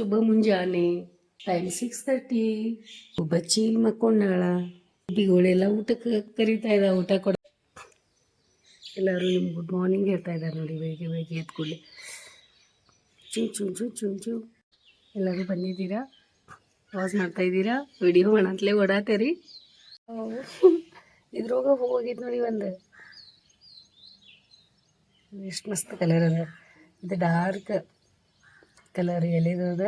ಶುಭ ಮುಂಜಾನೆ. Time six thirty ಒಬ್ಬ ಚೀಲ್ ಮಕ್ಕೊಂಡಾಳ. ಬಿಗೋಳೆಲ್ಲ ಊಟಕ್ಕೆ ಕರಿತಾ ಇದ್ದ, ಊಟ ಕೊಡ ಎಲ್ಲರೂ ನಿಮ್ಗೆ ಗುಡ್ ಮಾರ್ನಿಂಗ್ ಹೇಳ್ತಾ ಇದ್ದಾರೆ ನೋಡಿ ಬೆಳಿಗ್ಗೆ ಬೆಳಿಗ್ಗೆ ಎದ್ದು ಚುಂ ಚುಂ, ಚು ಚುಂ, ಚು. ಎಲ್ಲರೂ ಬಂದಿದ್ದೀರಾ? ವಾಸ್ ಮಾಡ್ತಾ ಇದ್ದೀರಾ? ವಿಡಿಯೋ ಮಾಡಂತಲೇ ರೀ ಇದ್ರೋಗ ಹೋಗಿದ್ ನೋಡಿ ಒಂದು. ಎಷ್ಟು ಮಸ್ತ್ ಕಲರ್ ಅದ. ಇದು ಡಾರ್ಕ್ ಕಲರ್ ಎಲೆದು ಅದ.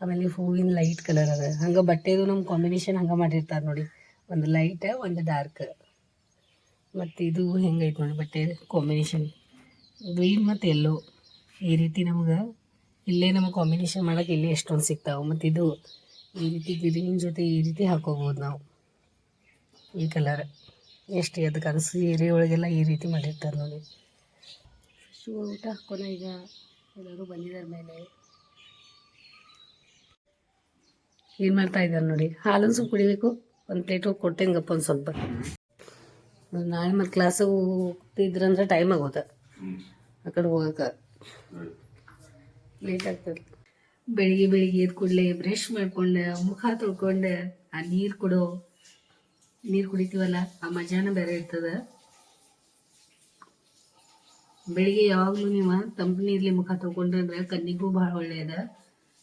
ಆಮೇಲೆ ಹೂವಿನ ಲೈಟ್ ಕಲರ್ ಅದ. ಹಂಗೆ ಬಟ್ಟೆದು ನಮ್ಮ ಕಾಂಬಿನೇಷನ್ ಹಂಗೆ ಮಾಡಿರ್ತಾರೆ ನೋಡಿ. ಒಂದು ಲೈಟ್ ಒಂದು ಡಾರ್ಕ್ ಮತ್ತು ಇದು ಹೆಂಗೈತೆ ನೋಡಿ ಬಟ್ಟೆ ಕಾಂಬಿನೇಷನ್ ಗ್ರೀನ್ ಮತ್ತು ಎಲ್ಲೋ ಈ ರೀತಿ ನಮ್ಗೆ ಇಲ್ಲೇ ನಮಗೆ ಕಾಂಬಿನೇಷನ್ ಮಾಡೋಕೆ ಇಲ್ಲೇ ಎಷ್ಟೊಂದು ಸಿಗ್ತಾವೆ. ಮತ್ತು ಇದು ಈ ರೀತಿ ಗ್ರೀನ್ ಜೊತೆ ಈ ರೀತಿ ಹಾಕೋಬೋದು ನಾವು. ಈ ಕಲರ್. ಎಷ್ಟು ಅದಕ್ಕೆ ಅನಿಸಿ ಸೀರೆ ಒಳಗೆಲ್ಲ ಈ ರೀತಿ ಮಾಡಿರ್ತಾರೆ ನೋಡಿ. ಶೂ ಊಟ ಹಾಕೋಣ ಈಗ ಎಲ್ಲರೂ ಬಂದಿದ್ದಾರೆ ಮೇಲೆ. ಏನು ಮಾಡ್ತಾ ಇದ್ದಾರೆ ನೋಡಿ. ಹಾಲನ್ನು ಸ್ವಲ್ಪ ಕುಡಿಬೇಕು. ಒಂದು ಪ್ಲೇಟ್ ಕೊಟ್ಟೆಂಗಪ್ಪ ಒಂದು ಸ್ವಲ್ಪ. ನಾಳೆ ಮತ್ತು ಕ್ಲಾಸಿಗೆ ಹೋಗ್ತಿದ್ರಂದ್ರೆ ಟೈಮ್ ಆಗೋದ. ಆ ಕಡೆ ಹೋಗಕ್ಕೆ. ಲೇಟ್ ಆಗ್ತದೆ. ಬೆಳಿಗ್ಗೆ ಬೆಳಿಗ್ಗೆ ಎದ್ದು ಕೂಡಲೇ ಬ್ರಷ್ ಮಾಡ್ಕೊಂಡು, ಮುಖ ತೊಳ್ಕೊಂಡೆ, ಆ ನೀರು ಕೊಡು, ನೀರು ಕುಡಿತೀವಲ್ಲ, ಆ ಮಜಾನ ಬೇರೆ ಇರ್ತದೆ. ಬೆಳಿಗ್ಗೆ ಯಾವಾಗಲೂ ನೀವು ತಂಪು ನೀರಲ್ಲಿ ಮುಖ ತೊಗೊಂಡ್ರೆ ಕಣ್ಣಿಗೂ ಭಾಳ ಒಳ್ಳೆಯದ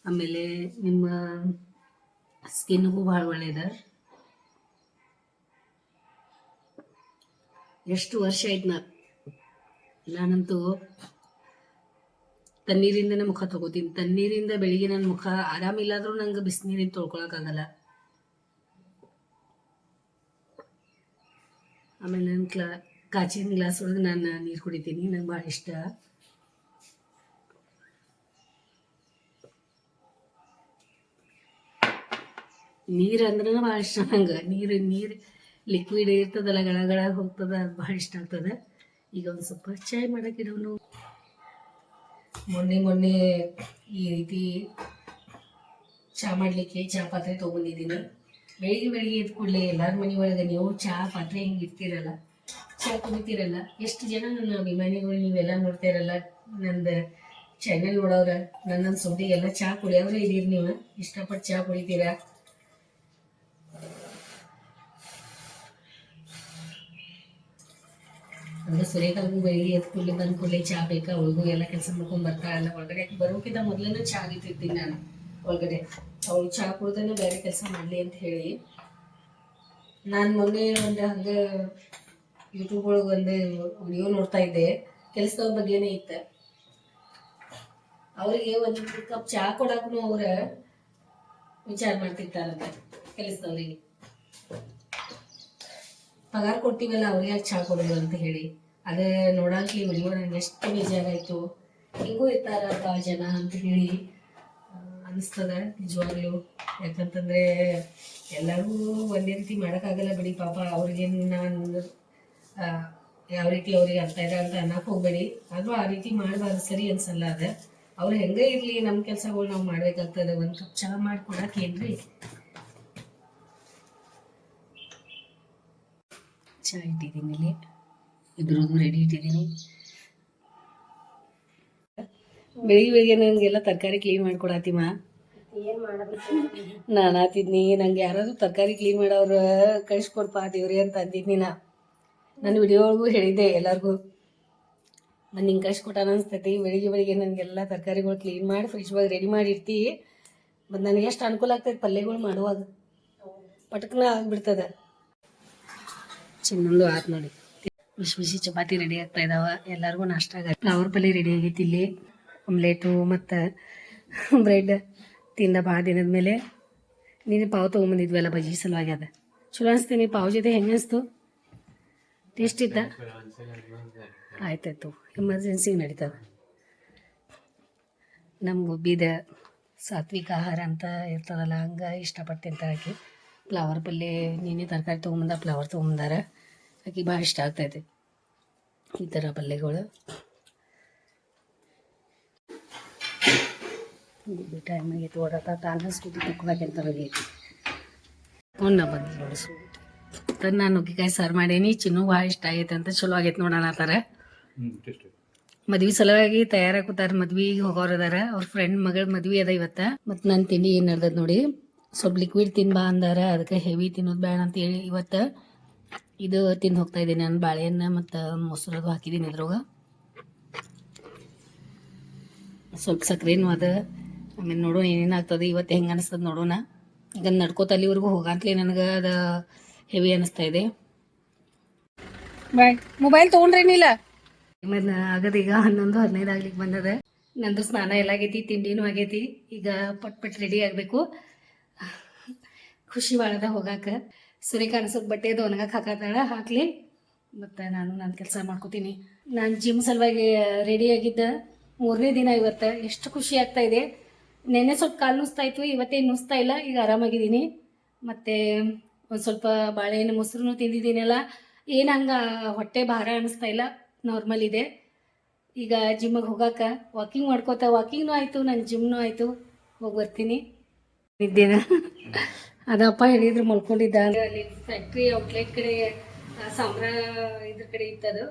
ಆಮೇಲೆ ನಿಮ್ಮ ಸ್ಕಿನ್ಗೂ ಭಾಳ ಒಳ್ಳೇದ. ಎಷ್ಟು ವರ್ಷ ಆಯ್ತು ನಾ ನಾನಂತೂ ತಣ್ಣೀರಿಂದನೇ ಮುಖ ತಗೋತೀನಿ. ತಣ್ಣೀರಿಂದ ಬೆಳಿಗ್ಗೆ ನನ್ನ ಮುಖ ಆರಾಮಿಲ್ಲಾದ್ರೂ ನಂಗೆ ಬಿಸಿನೀರಿಂದ ತೊಳ್ಕೊಳಕ್ಕಾಗಲ್ಲ ಆಮೇಲೆ ನನ್ನ ಕ್ಲಾ ಕಾಚಿನ ಗ್ಲಾಸ್ ಒಳಗೆ ನಾನು ನೀರು ಕುಡಿತೀನಿ, ನಂಗೆ ಭಾಳ ಇಷ್ಟ. ನೀರು ಅಂದ್ರೆ ಭಾಳ ಇಷ್ಟ ನಂಗೆ. ನೀರು ನೀರು ಲಿಕ್ವಿಡ್ ಇರ್ತದಲ್ಲ ಗಳಗಳ ಹೋಗ್ತದ, ಅದು ಭಾಳ ಇಷ್ಟ ಆಗ್ತದ. ಈಗ ಒಂದು ಸ್ವಲ್ಪ ಚಾಯ್ ಮಾಡೋಕ್ಕಿಡೋನು ಮೊನ್ನೆ ಮೊನ್ನೆ ಈ ರೀತಿ ಚಹಾ ಮಾಡಲಿಕ್ಕೆ ಚಹಾ ಪಾತ್ರೆ ತೊಗೊಂಡಿದ್ದೀನಿ. ಬೆಳಿಗ್ಗೆ ಬೆಳಿಗ್ಗೆ ಎದ್ದು ಕೂಡಲೇ ಎಲ್ಲರ ಮನೆ ಒಳಗೆ ನೀವು ಚಹಾ ಪಾತ್ರೆ ಹಿಂಗೆ ಇರ್ತೀರಲ್ಲ ಚಹಾ ಕುಡಿತೀರಲ್ಲ, ಎಷ್ಟು ಜನ ನನ್ನ ಅಭಿಮಾನಿಗಳು ನೀವೆಲ್ಲ ನೋಡ್ತೀರಲ್ಲ, ನಂದು ಚಾನೆಲ್ ನೋಡೋರ ನನ್ನ ಸುದ್ದಿ ಎಲ್ಲ ಚಹಾ ಕುಡಿಯೋರು ಇದೀರಿ ನೀವು. ಇಷ್ಟಪಟ್ಟು ಚಹಾ ಕುಡಿತೀರಾ? ಅಂದ್ರೆ ಸುರೇಖಾಗೂ ಬೈಲಿ ಎದ್ದು ಕೂಡಲೇ ಬಂದ ಕೂಡಲೇ ಚಹಾ ಬೇಕಾ? ಅವಳಿಗೂ ಎಲ್ಲ ಕೆಲಸ ಮಾಡ್ಕೊಂಡು ಬರ್ತಾಳಲ್ಲ ಒಳಗಡೆ ಬರೋಕ್ಕಿಂತ ಮೊದಲನೇ ಚಾ ಆಗಿತ್ತಿರ್ತೀನಿ ನಾನು ಒಳಗಡೆ. ಅವಳು ಚಹಾ ಕುಡ್ದೇನೆ ಬೇರೆ ಕೆಲಸ ಮಾಡಲಿ ಅಂತ ಹೇಳಿ. ನಾನು ಮೊನ್ನೆ ಒಂದು ಹಂಗೆ ಯೂಟ್ಯೂಬ್ ಒಳಗೆ ಒಂದು ವಿಡಿಯೋ ನೋಡ್ತಾ ಇದ್ದೆ. ಕೆಲಸದ ಬಗ್ಗೆನೇ ಇತ್ತು? ಅವರಿಗೆ ಒಂದು ಕಪ್ ಚಹಾ ಕೊಡಕ್ಕೂ ಅವ್ರ ವಿಚಾರ ಮಾಡ್ತಿರ್ತಾರಂತೆ ಕೆಲಸದವ್ರಿಗೆ. ಪಗಾರ ಕೊಡ್ತೀವಲ್ಲ, ಅವ್ರಿಗೆ ಯಾಕೆ ಚಹಾ ಕೊಡೋದು ಅಂತ ಹೇಳಿ. ಅದೇ ನೋಡಕ್ಕೆ ವಿಡಿಯೋ ನನಗೆ ಎಷ್ಟು ಬೇಜಾರಾಯಿತು ಹಿಂಗೂ ಇರ್ತಾರ ಭಾಳ ಜನ ಅಂತ ಹೇಳಿ ಅನಿಸ್ತದೆ ನಿಜವಾಗ್ಲೂ. ಯಾಕಂತಂದ್ರೆ ಎಲ್ಲರೂ ಒಂದೇ ರೀತಿ ಮಾಡೋಕ್ಕಾಗಲ್ಲ ಬಿಡಿ ಪಾಪ, ಅವ್ರಿಗೇನು ನಾನು ಯಾವ ರೀತಿ ಅವ್ರಿಗೆ ಅರ್ಥ ಇದೆ ಅಂತ ಅನ್ನಕ್ಕೆ ಹೋಗ್ಬೇಡಿ. ಆದರೂ ಆ ರೀತಿ ಮಾಡಬಾರ್ದು, ಸರಿ ಅನ್ಸಲ್ಲ ಅದ. ಅವ್ರು ಹೆಂಗೆ ಇರಲಿ ನಮ್ಮ ಕೆಲಸಗಳು ನಾವು ಮಾಡ್ಬೇಕಾಗ್ತದೆ. ಒಂದು ಕಪ್ ಮಾಡಿ ಕೊಡಕ್ಕೆ ಏನ್ರಿ? ಚಹಾ ಇಟ್ಟಿದ್ದೀನಿ ಇಬ್ಬರದು ರೆಡಿ ಇಟ್ಟಿದ್ದೀನಿ. ಬೆಳಿಗ್ಗೆ ಬೆಳಿಗ್ಗೆ ನನಗೆಲ್ಲ ತರಕಾರಿ ಕ್ಲೀನ್ ಮಾಡ್ಕೊಡತ್ತೀಮ ನಾನು ಆತಿದ್ನಿ ನಂಗೆ ಯಾರಾದರೂ ತರಕಾರಿ ಕ್ಲೀನ್ ಮಾಡೋರು ಕಳಿಸ್ಕೊಡ್ಪ ದೇವ್ರಿ ಅಂತ ಅಂದಿದ್ನಿ ನಾ. ನನ್ನ ವಿಡಿಯೋ ಒಳಗೂ ಹೇಳಿದ್ದೆ ಎಲ್ಲರಿಗೂ. ನಾನು ಹಿಂಗೆ ಕಳಿಸ್ಕೊಟ್ಟಾನ ಅನಿಸ್ತೈತಿ. ಬೆಳಿಗ್ಗೆ ಬೆಳಿಗ್ಗೆ ನನಗೆಲ್ಲ ತರಕಾರಿಗಳು ಕ್ಲೀನ್ ಮಾಡಿ ಫ್ರಿಜ್ ಒಳಗೆ ರೆಡಿ ಮಾಡಿ ಇರ್ತಿ ಮತ್ತು ನನಗೆ ಎಷ್ಟು ಅನುಕೂಲ ಆಗ್ತೈತೆ ಪಲ್ಯಗಳು ಮಾಡುವಾಗ. ಪಟಕ್ನ ಆಗಿಬಿಡ್ತದೆ. ಚಿನ್ನೊಂದು ಆತು ನೋಡಿ. ಬಿಸಿ ಬಿಸಿ ಚಪಾತಿ ರೆಡಿ ಆಗ್ತಾ ಇದಾವ. ಎಲ್ಲರಿಗೂ ನಾಷ್ಟ ಆಗ ಫ್ಲವರ್ ಪಲ್ಯ ರೆಡಿ ಆಗೈತಿ ಇಲ್ಲಿ. ಆಮ್ಲೆಟು ಮತ್ತು ಬ್ರೆಡ್ ತಿಂದ ಭಾಳ ದಿನದ ಮೇಲೆ ನೀನು ಪಾವ್ ತೊಗೊಂಬಂದಿದ್ವಲ್ಲ ಬಜ್ಜಿ ಸಲುವಾಗಿ ಅದ. ಚಲೋ ಅನಿಸ್ತೀನಿ ಪಾವ್ ಜೊತೆ ಹೆಂಗೆ ಅನಿಸ್ತು? ಟೇಸ್ಟ್ ಇತ್ತ? ಆಯ್ತಾಯ್ತು ಎಮರ್ಜೆನ್ಸಿ ನಡೀತದ. ನಮ್ಮ ಗುಬ್ಬಿದ ಸಾತ್ವಿಕ ಆಹಾರ ಅಂತ ಇರ್ತದಲ್ಲ, ಹಂಗೆ ಇಷ್ಟಪಟ್ಟು ತಿಂತಾಕಿ ಫ್ಲವರ್ ಪಲ್ಯ ನೀನೇ ತರಕಾರಿ ತೊಗೊಂಬಂದ ಫ್ಲವರ್ ತೊಗೊಂಬಂದಾರ. ಆಕಿ ಭಾಳ ಇಷ್ಟ ಆಗ್ತೈತೆ ಈ ಥರ ಪಲ್ಯಗಳು. ಟೈಮ್ ಟೈಮಿಗೆ ತೋಡತ ತಾನ ಸ್ಕೂಟಿ ತಗೊಳಕ್ಕೆ ಅಂತ ಹೋಗೈತಿ ತೊಗೊಂಡ ಬಂದು ನೋಡಿ ಸ್ವೀಟ್ ನಾನು ನುಗ್ಗಿಕಾಯಿ ಸಾರು ಮಾಡೇನಿ ಚಿನ್ನು ಭಾಳ ಇಷ್ಟ ಆಗೈತೆ ಅಂತ ಚಲೋ ಆಗೈತೆ ನೋಡೋಣ ಥರ ಮದ್ವಿ ಸಲುವಾಗಿ ತಯಾರಾಗುತ್ತಾರೆ ಮದ್ವಿಗೆ ಹೋಗೋರು ಅದಾರ. ಅವ್ರ ಫ್ರೆಂಡ್ ಮಗಳ ಮದ್ವಿ ಅದ ಇವತ್ತ. ಮತ್ತೆ ನನ್ನ ತಿಂಡಿ ಏನು ನಡ್ದದ್ ನೋಡಿ. ಸ್ವಲ್ಪ ಲಿಕ್ವಿಡ್ ತಿನ್ಬಾ ಅಂದಾರ ಅದಕ್ಕೆ ಹೆವಿ ತಿನ್ನೋದು ಬೇಡ ಅಂತ ಹೇಳಿ ಇವತ್ತ. ಇದು ತಿಂದು ಹೋಗ್ತಾ ಇದ್ದೀನಿ ನಾನು ಬಾಳೆಹಣ್ಣು ಮತ್ತು ಮೊಸರದು ಹಾಕಿದ್ದೀನಿ ಇದ್ರೊಳಗೆ. ಸ್ವಲ್ಪ ಸಕ್ಕರೆನೂ ಅದ. ಆಮೇಲೆ ನೋಡೋಣ ಏನೇನು ಆಗ್ತದೆ ಇವತ್ತು ಹೆಂಗೆ ಅನಿಸ್ತದೆ ನೋಡೋಣ. ಈಗ ನಡ್ಕೋತ ಅಲ್ಲಿವರೆಗೂ ಹೋಗಂತಲೇ ನನಗೆ ಅದು ಹೆವಿ ಅನಿಸ್ತಾ ಇದೆ. ಬಾಯ್ ಮೊಬೈಲ್ ತೊಗೊಂಡ್ರೇನಿಲ್ಲ ಆಮೇಲೆ ಆಗದ ಈಗ ಹನ್ನೊಂದು ಹದಿನೈದು ಆಗ್ಲಿಕ್ಕೆ ಬಂದದ. ನಂದು ಸ್ನಾನ ಎಲ್ಲ ಆಗೈತಿ ತಿಂಡಿನೂ ಆಗೈತಿ. ಈಗ ಪಟ್ ಪಟ್ ರೆಡಿ ಆಗಬೇಕು. ಖುಷಿ ಭಾಳದ ಹೋಗಾಕ. ಸೂರ್ಯಕ ಅನ್ಸೋದು ಬಟ್ಟೆ ಅದು ಒಣಗಕ್ಕೆ ಹಾಕತ್ತಾಳ, ಹಾಕ್ಲಿ. ಮತ್ತು ನಾನು ನನ್ನ ಕೆಲಸ ಮಾಡ್ಕೋತೀನಿ. ನಾನು ಜಿಮ್ ಸಲುವಾಗಿ ರೆಡಿ ಆಗಿದ್ದ ಮೂರನೇ ದಿನ ಇವತ್ತು. ಎಷ್ಟು ಖುಷಿ ಆಗ್ತಾ ಇದೆ. ನೆನ್ನೆ ಸ್ವಲ್ಪ ಕಾಲು ನುಸ್ತಾ ಇತ್ತು ಇವತ್ತೇನು ನುಸ್ತಾ ಇಲ್ಲ, ಈಗ ಆರಾಮಾಗಿದ್ದೀನಿ. ಮತ್ತು ಒಂದು ಸ್ವಲ್ಪ ಬಾಳೆಹಣ್ಣು ಮೊಸರು ತಿಂದಿದ್ದೀನಲ್ಲ, ಏನು ಹಂಗೆ ಹೊಟ್ಟೆ ಭಾರ ಅನ್ನಿಸ್ತಾ ಇಲ್ಲ ನಾರ್ಮಲ್ ಇದೆ. ಈಗ ಜಿಮ್ಮಿಗೆ ಹೋಗಾಕ ವಾಕಿಂಗ್ ಮಾಡ್ಕೋತ ವಾಕಿಂಗ್ನೂ ಆಯಿತು ನನ್ನ ಜಿಮ್ನೂ ಆಯಿತು, ಹೋಗಿ ಬರ್ತೀನಿ. ಇದ್ದೇನೆ ಅದಪ್ಪ ಹೇಳಿದ್ರು ಮಲ್ಕೊಂಡಿದ್ದ ಅಲ್ಲಿ ಫ್ಯಾಕ್ಟ್ರಿ ಔಟ್ಲೆಟ್ ಕಡೆ ಸಾಂಬ್ರ ಇದ್ರ ಕಡೆ ಇತ್ತದು.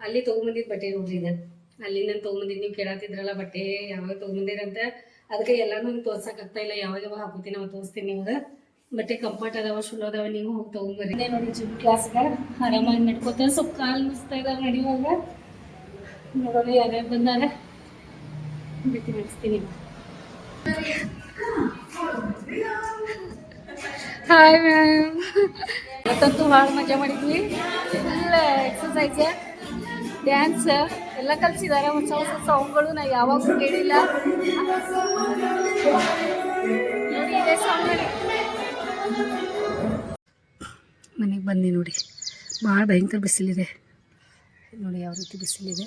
ಅಲ್ಲಿ ತೊಗೊಂಬಂದಿದ್ದು ಬಟ್ಟೆ ನೋಡ್ರಿ ಇದು ಅಲ್ಲಿ ನಾನು ತೊಗೊಂಬಂದಿದ್ದು ನೀವು ಕೇಳತ್ತಿದ್ರಲ್ಲ ಬಟ್ಟೆ, ಯಾವಾಗ ತೊಗೊಂಬಂದಿರಂತ ಅದಕ್ಕೆ ಎಲ್ಲಾನು ತೋರ್ಸಕ್ ಆಗ್ತಾ ಇಲ್ಲ, ಯಾವಾಗ ಯಾವಾಗ ಹಾಕೋತೀನಿ ನಾವು ತೋರಿಸ್ತೀನಿ ನಿಮ್ಗೆ. ಬಟ್ಟೆ ಕಂಫರ್ಟ್ ಅದಾವ, ಚಲೋ ಅದಾವ, ನೀವು ಹೋಗಿ ತೊಗೊಂಬರ್ರಿ. ನೋಡಿ ಜಿಮ್ ಕ್ಲಾಸ್ಗೆ ಆರಾಮಾಗಿ ನಡ್ಕೋತ ಸ್ವಲ್ಪ ಕಾಲು ಮುಸ್ತಾ ಇದಾವೆ ನಡೆಯುವಾಗ ನೋಡೋಣ ಯಾರ್ಯಾರು ಬಂದಾರ. ಬಿಟ್ಟು ಮಾಡಿಸ್ತೀನಿ ಹಾಯ್ ಮ್ಯಾಮ್ ಮತ್ತಂತೂ ಭಾಳ ಮಜಾ ಮಾಡಿದ್ವಿ. ಫುಲ್ ಎಕ್ಸಸೈಸ್ ಡ್ಯಾನ್ಸ್ ಎಲ್ಲ ಕಲಿಸಿದ್ದಾರೆ ಹೊಸ ಹೊಸ ಸಾಂಗ್ಗಳು ನಾ ಯಾವಾಗಲೂ ಕೇಳಿಲ್ಲ. ಮನೆಗೆ ಬಂದೆ ನೋಡಿ. ಭಾಳ ಭಯಂಕರ ಬಿಸಿಲಿದೆ. ನೋಡಿ ಯಾವ ರೀತಿ ಬಿಸಿಲಿದೆ.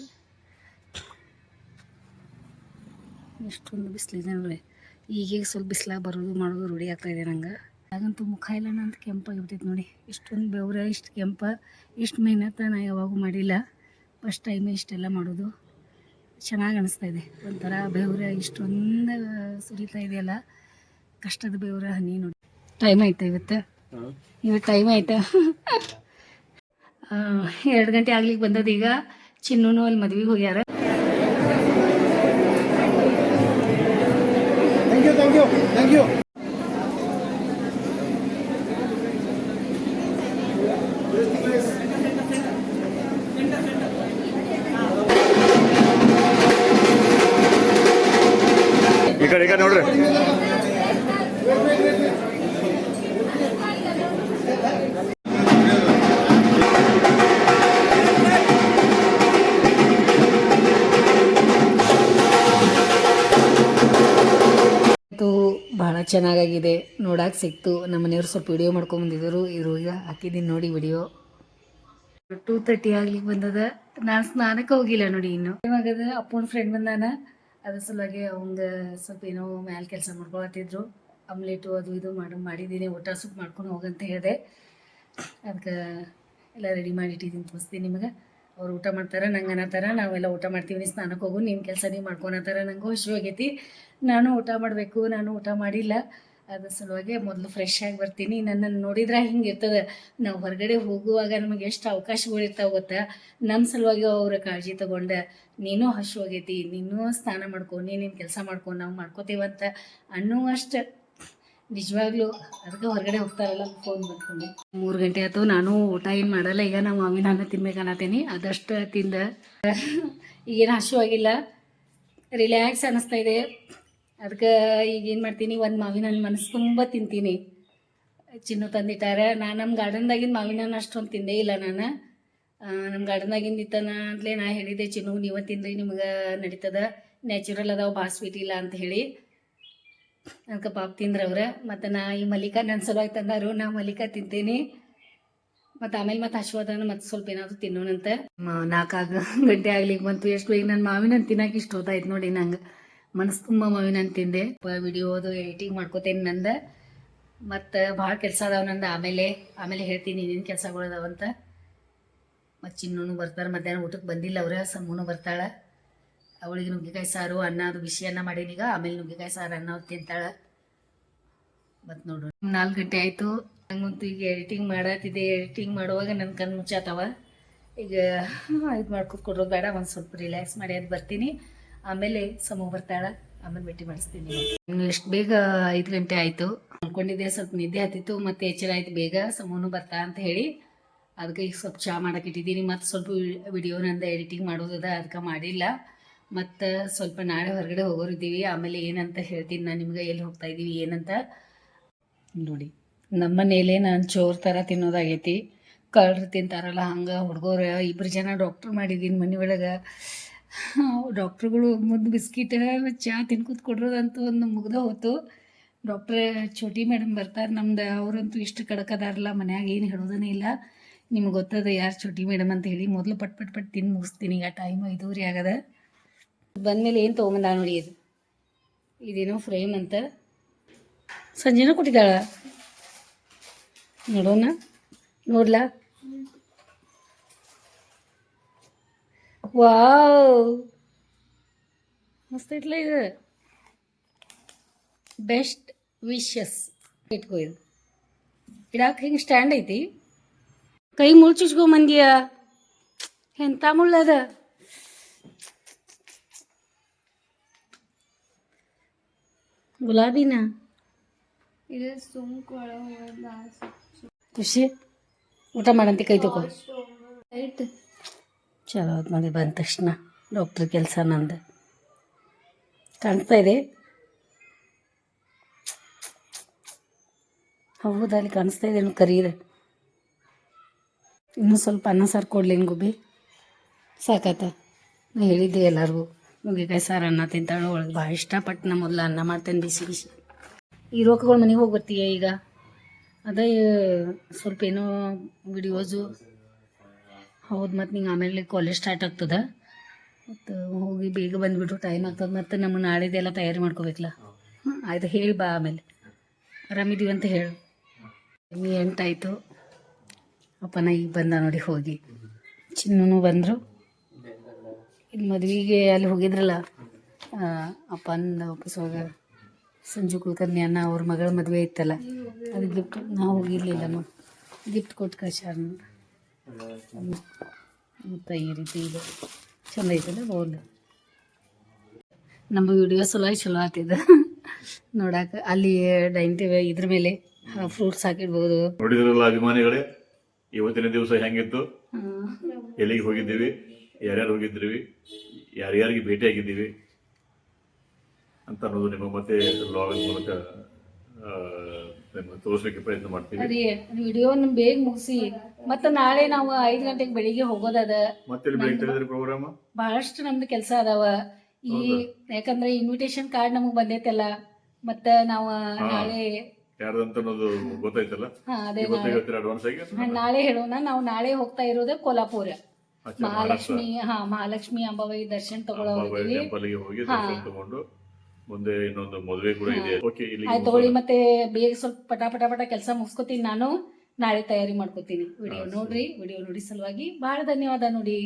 ಎಷ್ಟೊಂದು ಬಿಸಿಲಿದೆ ನೋಡಿ. ಈಗೀಗ ಸ್ವಲ್ಪ ಬಿಸಿಲಾಗಿ ಬರೋದು ಮಾಡೋದು ರೂಢಿ ಆಗ್ತಾ ಇದೆ ನಂಗೆ. ಹಾಗಂತೂ ಮುಖ ಎಲ್ಲ ನಂದು ಕೆಂಪಾಗಿಬಿಟ್ಟೈತೆ ನೋಡಿ. ಇಷ್ಟೊಂದು ಬೆವ್ರ ಇಷ್ಟು ಕೆಂಪ ಇಷ್ಟು ಮೆಹನತ್ತ ನಾ ಯಾವಾಗೂ ಮಾಡಿಲ್ಲ. ಫಸ್ಟ್ ಟೈಮ್ ಇಷ್ಟೆಲ್ಲ ಮಾಡೋದು. ಚೆನ್ನಾಗಿ ಅನಿಸ್ತಾ ಇದೆ. ಒಂಥರ ಬೆವ್ರ ಇಷ್ಟೊಂದು ಸುರಿತಾ ಇದೆಯಲ್ಲ. ಕಷ್ಟದ ಬೆವ್ರ ಹನಿ ನೋಡಿ. ಟೈಮ್ ಆಯ್ತಾ ಇವತ್ತು? ಇವತ್ತು ಟೈಮ್ ಆಯ್ತಾ? ಎರಡು ಗಂಟೆ ಆಗ್ಲಿಕ್ಕೆ ಬಂದದ ಈಗ ಚಿನ್ನೂನು ಅಲ್ಲಿ ಮದ್ವೆಗೆ ಹೋಗ್ಯಾರ. ಈ ಕಡೆ ಈ ಕಡೆ ನೋಡ್ರಿ. ಭಾಳ ಚೆನ್ನಾಗಾಗಿದೆ ನೋಡಕ್ಕೆ ಸಿಕ್ತು. ನಮ್ಮ ಮನೆಯವ್ರು ಸ್ವಲ್ಪ ವಿಡಿಯೋ ಮಾಡ್ಕೊಂಬಂದಿದ್ರು ಇವರು ಈಗ ಹಾಕಿದ್ದೀನಿ ನೋಡಿ ವಿಡಿಯೋ ಟೂ ತರ್ಟಿ ಆಗ್ಲಿಕ್ಕೆ ಬಂದದ. ನಾನು ಸ್ನಾನಕ್ಕೆ ಹೋಗಿಲ್ಲ ನೋಡಿ ಇನ್ನು. ಏನಾಗದ ಅಪ್ಪನ ಫ್ರೆಂಡ್ ಬಂದಾನ. ಅದ್ರ ಸಲುವಾಗಿ ಅವಂದು ಸ್ವಲ್ಪ ಏನೋ ಮ್ಯಾಲೆ ಕೆಲಸ ಮಾಡ್ಕೊಳತ್ತಿದ್ರು. ಆಮ್ಲೆಟು ಅದು ಇದು ಮಾಡಿ ಮಾಡಿದ್ದೀನಿ ಊಟ ಸೂಪ್ ಮಾಡ್ಕೊಂಡು ಹೋಗಂತ ಹೇಳಿದೆ. ಅದಕ್ಕೆ ಎಲ್ಲ ರೆಡಿ ಮಾಡಿ ಇಟ್ಟಿದ್ದೀನಿ ತೋರಿಸ್ತೀನಿ ನಿಮಗೆ. ಅವ್ರು ಊಟ ಮಾಡ್ತಾರೆ, ನಂಗೆ ಅನ್ನತ್ತಾರ ನಾವೆಲ್ಲ ಊಟ ಮಾಡ್ತೀವಿ ಸ್ನಾನಕ್ಕೆ ಹೋಗು ನಿಮ್ಮ ಕೆಲಸ ನೀವು ಮಾಡ್ಕೊಳತ್ತಾರ ನಂಗೆ ಹಸಿವು ಆಗೈತಿ. ನಾನು ಊಟ ಮಾಡಬೇಕು, ನಾನು ಊಟ ಮಾಡಿಲ್ಲ. ಅದ್ರ ಸಲುವಾಗಿ ಮೊದಲು ಫ್ರೆಶ್ ಆಗಿ ಬರ್ತೀನಿ. ನನ್ನನ್ನು ನೋಡಿದ್ರೆ ಹಿಂಗೆ ಇರ್ತದೆ. ನಾವು ಹೊರಗಡೆ ಹೋಗುವಾಗ ನಮಗೆ ಎಷ್ಟು ಅವಕಾಶಗಳು ಇರ್ತಾವೆ ಗೊತ್ತಾ? ನಮ್ಮ ಸಲುವಾಗಿ ಅವ್ರ ಕಾಳಜಿ ತಗೊಂಡೆ ನೀನು ಹಸುವಾಗೈತಿ ನೀನು ಸ್ನಾನ ಮಾಡ್ಕೊ ನೀನೇನು ಕೆಲಸ ಮಾಡ್ಕೊ, ನಾವು ಮಾಡ್ಕೋತೀವಂತ ಅನ್ನೋ ಅಷ್ಟು ನಿಜವಾಗ್ಲೂ ಅದಕ್ಕೆ ಹೊರಗಡೆ ಹೋಗ್ತಾರಲ್ಲ ಫೋನ್ ಮಾಡ್ಕೊಂಡು. ಮೂರು ಗಂಟೆ ಆಯ್ತು, ನಾನು ಊಟ ಏನು ಮಾಡಲ್ಲ. ಈಗ ನಾವು ಮಾವಿನ ಹಣ್ಣು ತಿನ್ಬೇಕನ್ನತ್ತೀನಿ ಅದಷ್ಟು ತಿಂದ ಈಗೇನು ಹಸುವಾಗಿಲ್ಲ ರಿಲ್ಯಾಕ್ಸ್ ಅನ್ನಿಸ್ತಾ ಇದೆ. ಅದಕ್ಕೆ ಈಗ ಏನು ಮಾಡ್ತೀನಿ, ಒಂದು ಮಾವಿನ ಹಣ್ಣು ಮನಸ್ಸು ತುಂಬ ತಿಂತೀನಿ. ಚಿನ್ನು ತಂದಿಟ್ಟಾರೆ ನಾನು ನಮ್ಮ ಗಾರ್ಡನ್ದಾಗಿನ ಮಾವಿನ ಹಣ್ಣು ಅಷ್ಟೊಂದು ತಿಂದೇ ಇಲ್ಲ ನಾನು. ನಮ್ಮ ಗಾರ್ಡನ್ದಾಗಿಂದ ಇತ್ತನ ಅಂತಲೇ ನಾ ಹೇಳಿದೆ ಚಿನ್ನು, ನೀವು ತಿಂದ್ರಿ ನಿಮ್ಗೆ ನಡೀತದ. ನ್ಯಾಚುರಲ್ ಅದಾವ, ಭಾಳ ಸ್ವೀಟ್ ಇಲ್ಲ ಅಂತ ಹೇಳಿ. ಅದಕ್ಕೆ ಪಾಪ ತಿಂದ್ರ ಅವ್ರ. ಮತ್ತು ನಾ ಈ ಮಲ್ಲಿಕಾ ನನ್ನ ಸಲುವಾಗಿ ತಂದಾರು, ನಾ ಮಲ್ಲಿಕಾ ತಿಂತೀನಿ. ಮತ್ತು ಆಮೇಲೆ ಮತ್ತೆ ಹಶ್ವದ ಮತ್ತೆ ಸ್ವಲ್ಪ ಏನಾದ್ರು ತಿನ್ನೋಣಂತೆ. ನಾಲ್ಕಾಗ ಗಂಟೆ ಆಗ್ಲಿಕ್ಕೆ ಬಂತು. ಎಷ್ಟು, ಈಗ ನನ್ನ ಮಾವಿನ ತಿನ್ನಕ್ಕೆ ಇಷ್ಟು ಹೋತಾಯ್ತು ನೋಡಿ ನಂಗೆ. ಮನಸ್ಸು ತುಂಬ ಮಾವಿನ ತಿಂದೆ. ವಿಡಿಯೋದು ಎಡಿಟಿಂಗ್ ಮಾಡ್ಕೋತೇನೆ ನಂದು. ಮತ್ತು ಭಾಳ ಕೆಲಸ ಅದಾವ ನಂದು. ಆಮೇಲೆ ಆಮೇಲೆ ಹೇಳ್ತೀನಿ ಏನೇನು ಕೆಲಸಗಳು ಅದಾವಂತ ಮತ್ತು ಚಿನ್ನೂ ಬರ್ತಾರೆ ಮಧ್ಯಾಹ್ನ ಊಟಕ್ಕೆ ಬಂದಿಲ್ಲ ಅವ್ರ. ಸಮ್ಮೂನು ಬರ್ತಾಳೆ. ಅವಳಿಗೆ ನುಗ್ಗೆಕಾಯಿ ಸಾರು, ಅನ್ನ ಅದು ಬಿಸಿ ಅನ್ನ ಮಾಡೀನೀಗ ಆಮೇಲೆ ನುಗ್ಗೆಕಾಯಿ ಸಾರು, ಅನ್ನ ಅವ್ರು ತಿಂತಾಳೆ. ಮತ್ತು ನೋಡು ನಾಲ್ಕು ಗಂಟೆ ಆಯಿತು. ನಂಗಂತೂ ಈಗ ಎಡಿಟಿಂಗ್ ಮಾಡತ್ತಿದ್ದೆ ಎಡಿಟಿಂಗ್ ಮಾಡುವಾಗ ನನ್ನ ಕಣ್ಣು ಮುಚ್ಚಾತವ. ಈಗ ಇದು ಮಾಡ್ಕೊತ ಕೊಡೋದು ಬೇಡ. ಒಂದು ಸ್ವಲ್ಪ ರಿಲ್ಯಾಕ್ಸ್ ಮಾಡಿ ಅದು ಬರ್ತೀನಿ. ಆಮೇಲೆ ಸಮ ಬರ್ತಾಳ ಆಮೇಲೆ ಭೇಟಿ ಮಾಡಿಸ್ತೀನಿ ಎಷ್ಟು ಬೇಗ ಐದು ಗಂಟೆ ಆಯಿತು? ಅನ್ಕೊಂಡಿದ್ದೆ, ಸ್ವಲ್ಪ ನಿದ್ದೆ ಹತ್ತಿತ್ತು, ಮತ್ತೆ ಎಚ್ಚರ ಆಯ್ತು, ಬೇಗ ಸಮೂನು ಬರ್ತಾ ಅಂತ ಹೇಳಿ ಅದಕ್ಕೆ ಈಗ ಸ್ವಲ್ಪ ಚಹಾ ಮಾಡಕ್ಕೆ ಇಟ್ಟಿದ್ದೀನಿ. ಮತ್ತು ಸ್ವಲ್ಪ ವಿಡಿಯೋ ನಂದು ಎಡಿಟಿಂಗ್ ಮಾಡೋದದ ಅದಕ್ಕೆ ಮಾಡಿಲ್ಲ. ಮತ್ತು ಸ್ವಲ್ಪ ನಾಳೆ ಹೊರಗಡೆ ಹೋಗೋರಿದ್ದೀವಿ, ಆಮೇಲೆ ಏನಂತ ಹೇಳ್ತೀನಿ ನಾನು ನಿಮ್ಗೆ, ಎಲ್ಲಿ ಹೋಗ್ತಾ ಇದ್ದೀವಿ ಏನಂತ. ನೋಡಿ, ನಮ್ಮ ಮನೇಲೆ ನಾನು ಚೋರ್ ಥರ ತಿನ್ನೋದಾಗೈತಿ. ಕಳ್ರು ತಿಂತಾರಲ್ಲ, ಹಂಗೆ ಹುಡುಗರು ಇಬ್ಬರು ಜನ ಡಾಕ್ಟ್ರ್ ಮಾಡಿದ್ದೀನಿ ಮನೆ ಒಳಗೆ. ಡಾಕ್ಟ್ರುಗಳು ಮುದ್ದು ಬಿಸ್ಕಿಟ್ ಚಹಾ ತಿನ್ಕೂತ್ ಕೊಡ್ರೋದಂತೂ ಒಂದು ಮುಗ್ದ ಹೋತು. ಡಾಕ್ಟ್ರ್ ಛೋಟಿ ಮೇಡಮ್ ಬರ್ತಾರೆ, ನಮ್ದು ಅವರಂತೂ ಇಷ್ಟು ಕಡಕದಾರಲ್ಲ ಮನ್ಯಾಗ ಏನು ಹೇಳೋದನೇ ಇಲ್ಲ. ನಿಮ್ಗೆ ಗೊತ್ತದ ಯಾರು ಛೋಟಿ ಮೇಡಮ್ ಅಂತ ಹೇಳಿ ಮೊದಲು ಪಟ್ ಪಟ್ ಪಟ್ ತಿಂದು ಮುಗಿಸ್ತೀನಿ, ಈಗ ಟೈಮ್ ಐದೂರಿ ಆಗದ. ಬಂದಮೇಲೆ ಏನು ತೊಗೊಂಬಂದ ನೋಡಿ ಇದು. ಇದೇನೋ ಫ್ರೇಮ್ ಅಂತ. ಸಂಜೆನೂ ಕೊಟ್ಟಿದ್ದಾಳ. ನೋಡೋಣ. ನೋಡ್ಲಾ? ವಾವ್. ಮಸ್ತ್ ಐತ್ಲ ಇದು. ಬೆಸ್ಟ್ ವಿಶಸ್ ಇಟ್ಕೋ ಇದು. ಇಡಾಕ ಹಿಂಗೆ ಸ್ಟ್ಯಾಂಡ್ ಐತಿ. ಕೈ ಮುಳ್ಚಿಸ್ಕೊ ಮಂದಿಯ ಎಂಥ ಮುಳ್ಳದ ಗುಲಾಬಿನ? ಇದು ಸುಮ್ಕೊಳ ಖುಷಿ. ಊಟ ಮಾಡಂತೆ ಕೈ ತಗೋ. ರೈಟ್ ಚಲೋ ಆಯ್ತು ನೋಡಿ ಬಂದ ತಕ್ಷಣ ಡಾಕ್ಟ್ರ್ ಕೆಲಸ ನಂದು. ಕಾಣಿಸ್ತಾ ಇದೆ. ಹೌದಾ, ಅಲ್ಲಿ ಕಾಣಿಸ್ತಾ ಇದೆ ಕರೀರೆ. ಇನ್ನೂ ಸ್ವಲ್ಪ ಅನ್ನ ಸಾರು ಕೊಡ್ಲಿ ಗುಬ್ಬಿ. ಸಾಕತ್ತ ನಾ ಹೇಳಿದ್ದೆ ಎಲ್ಲರಿಗೂ, ನುಗ್ಗೆಕಾಯಿ ಸಾರು ಅನ್ನ ತಿಂತಾಳು, ಒಳಗೆ ಭಾಳ ಇಷ್ಟಪಟ್ಟು ನಾ ಮೊದಲು ಅನ್ನ ಮಾಡ್ತೇನೆ ಬಿಸಿ ಬಿಸಿ. ಈ ರೋಗಗಳು ಮನೆಗೆ ಹೋಗಿ ಬರ್ತೀಯ ಈಗ? ಅದೇ, ಸ್ವಲ್ಪ ಏನೋ ವಿಡಿಯೋಸು ಹೌದು, ಮತ್ತು ನಿಂಗೆ ಆಮೇಲೆ ಕಾಲೇಜ್ ಸ್ಟಾರ್ಟ್ ಆಗ್ತದೆ. ಮತ್ತು ಹೋಗಿ ಬೇಗ ಬಂದುಬಿಟ್ರು ಟೈಮ್ ಆಗ್ತದೆ. ಮತ್ತು ನಮ್ಮ ನಾಳೆದೆಲ್ಲ ತಯಾರಿ ಮಾಡ್ಕೋಬೇಕಲ್ಲ. ಹ್ಞೂ ಆಯ್ತು, ಹೇಳಿ ಬಾ ಆಮೇಲೆ. ಆರಾಮಿದ್ದೀವಿ ಅಂತ ಹೇಳು. ನೀ ಎಂಟಾಯಿತು. ಅಪ್ಪನ ಈಗ ಬಂದ ನೋಡಿ ಹೋಗಿ. ಚಿನ್ನೂ ಬಂದರು. ಇಲ್ಲಿ ಮದುವೆಗೆ ಅಲ್ಲಿ ಹೋಗಿದ್ರಲ್ಲ ಅಪ್ಪನ ಆಫೀಸ್ ಒಳಗೆ ಸಂಜು ಕುಲಕರ್ಣಿ ಅಣ್ಣ ಅವ್ರ ಮಗಳ ಮದುವೆ ಇತ್ತಲ್ಲ, ಅದು ಗಿಫ್ಟ್ ನಾವು ಹೋಗಿರಲಿಲ್ಲ ನೋಡಿ. ಗಿಫ್ಟ್ ಕೊಟ್ಟು ಕಳ್ಸ್ಯಾರ ಮತ್ತು ಈ ರೀತಿ ಇದು. ಚಲೋ ಬೌಲ್ ನಮ್ಮ ವಿಡಿಯೋ ಸಲುವಾಗಿ ಚಲೋ ಆಗ್ತಿದೆ. ನೋಡಕ್ಕೆ ಅಲ್ಲಿ ಡೈನಿಂಗ್ ಟೇಬಲ್ ಇದ್ರ ಮೇಲೆ ಫ್ರೂಟ್ಸ್ ಹಾಕಿಡ್ಬೋದು. ನೋಡಿದ್ರಲ್ಲ ಅಭಿಮಾನಿಗಳೇ ಇವತ್ತಿನ ದಿವಸ ಹೆಂಗಿತ್ತು? ಎಲ್ಲಿಗೆ ಹೋಗಿದ್ದೀವಿ? ಯಾರ್ಯಾರು ಹೋಗಿದ್ದೀವಿ ಯಾರ್ಯಾರಿಗೆ ಭೇಟಿ ಆಗಿದ್ದೀವಿ ಅಂತ ಅನ್ನೋದು ನಿಮಗೆ ಮತ್ತೆ ಲಾಗ್ ಮೂಲಕ ತೋರಿಸಲಿಕ್ಕೆ ಪ್ರಯತ್ನ ಮಾಡ್ತೀವಿ. ವಿಡಿಯೋ ಬೇಗ ಮುಗಿಸಿ. ಮತ್ತು ನಾಳೆ ನಾವು ಐದ್ ಗಂಟೆಗೆ ಬೆಳಿಗ್ಗೆ ಹೋಗೋದದ. ಪ್ರೋಗ್ರಾಮ್ ಬಹಳಷ್ಟು ನಮ್ದು ಕೆಲಸ ಅದಾವ. ಈ ಯಾಕಂದ್ರೆ ಇನ್ವಿಟೇಷನ್ ಕಾರ್ಡ್ ನಮಗ್ ಬಂದೈತಲ್ಲ ಮತ್ತ ನಾವು ನಾಳೆ ನಾಳೆ. ಹೇಳೋಣ. ನಾವು ನಾಳೆ ಹೋಗ್ತಾ ಇರೋದು ಕೋಲಾಪುರ ಮಹಾಲಕ್ಷ್ಮಿ ಹಾ ಮಹಾಲಕ್ಷ್ಮಿ ಅಂಬಾಬಾಯಿ ದರ್ಶನ್ ತಗೊಂಡು ಮುಂದೆ ಇನ್ನೊಂದು ಮದುವೆ ಕೂಡ ಇದೆ. ತಗೊಳ್ಳಿ ಮತ್ತೆ ಬೇಗ ಸ್ವಲ್ಪ ಪಟ ಪಟ ಪಟ ಕೆಲಸ ಮುಗಿಸ್ಕೊತೀನಿ ನಾನು. ನಾಳೆ ತಯಾರಿ ಮಾಡ್ಕೋತೀನಿ. ವಿಡಿಯೋ ನೋಡ್ರಿ ವಿಡಿಯೋ ನೋಡಿ ಸಲುವಾಗಿ. ಬಹಳ ಧನ್ಯವಾದ ನೋಡಿ.